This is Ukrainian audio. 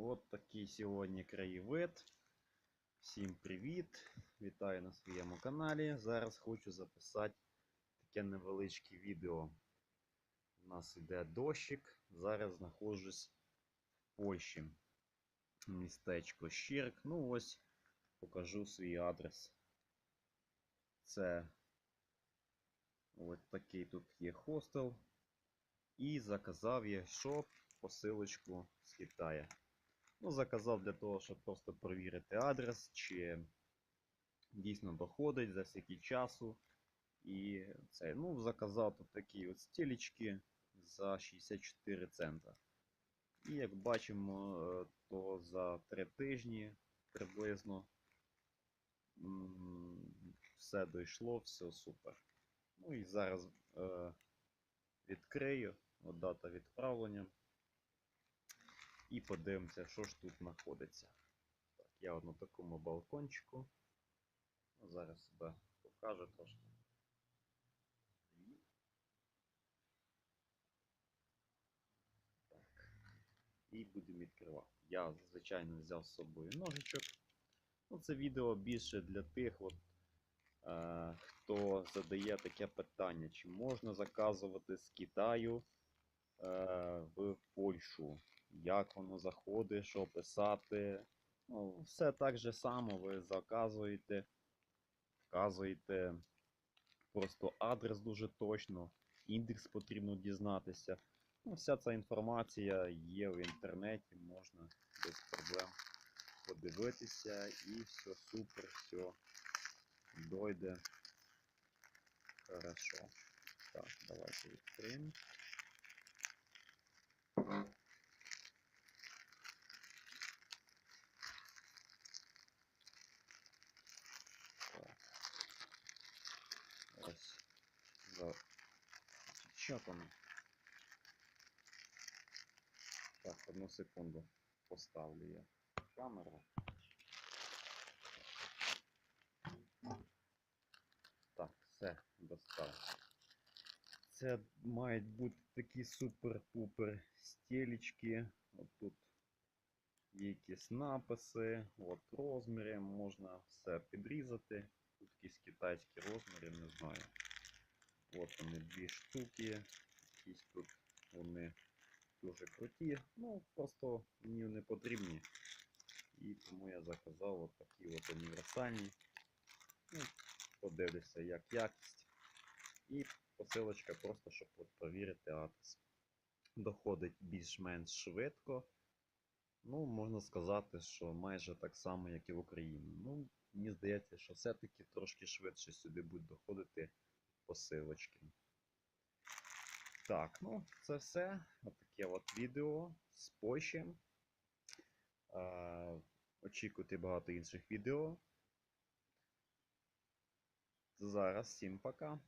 От такий сьогодні краєвид. Всім привіт! Вітаю на своєму каналі. Зараз хочу записати таке невеличке відео. У нас йде дощик. Зараз знаходжусь в Польщі. Містечко Щирк. Ну ось покажу свій адрес. Це ось такий тут є хостел. І заказав я що посилочку з Китаю. Ну, заказав для того, щоб просто перевірити адрес, чи дійсно доходить за скільки часу. І це, ну, заказав тут такі от стілечки за 64 цента. І як бачимо, е, то за 3 тижні приблизно все дійшло, все супер. Ну і зараз е, відкрию от дата відправлення. І подивимося, що ж тут знаходиться. Так, я на такому балкончику. Ну, Зараз себе покажу трошки. Так. І будемо відкривати. Я, звичайно, взяв з собою ножичок. Ну, це відео більше для тих, от, е, хто задає таке питання, чи можна заказувати з Китаю е, в Польщу як воно заходить, що писати. Ну, все так же само ви заказуєте, вказуєте просто адрес дуже точно, індекс потрібно дізнатися. Ну, вся ця інформація є в інтернеті, можна без проблем подивитися і все супер, все дойде. Хорошо. Так, давайте відкриємо. Так. Ось. За... Що там? Так, одну секунду поставлю я камеру. Так, все, достав. Це мають бути такі супер-пупер стелечки. От тут є якісь написи, от розміри, можна все підрізати. Тут якісь китайські розміри, не знаю. От вони дві штуки. Якісь тут вони дуже круті. Ну, просто мені не потрібні. І тому я заказав от такі от універсальні. Ну, подивлюся, як якість. І посилочка просто, щоб от провірити адрес. Доходить більш-менш швидко. Ну, можна сказати, що майже так само, як і в Україні. Ну, мені здається, що все-таки трошки швидше сюди будуть доходити посилочки. Так, ну, це все. Отаке от відео з Польщі. Е, очікуйте багато інших відео. Зараз всім пока.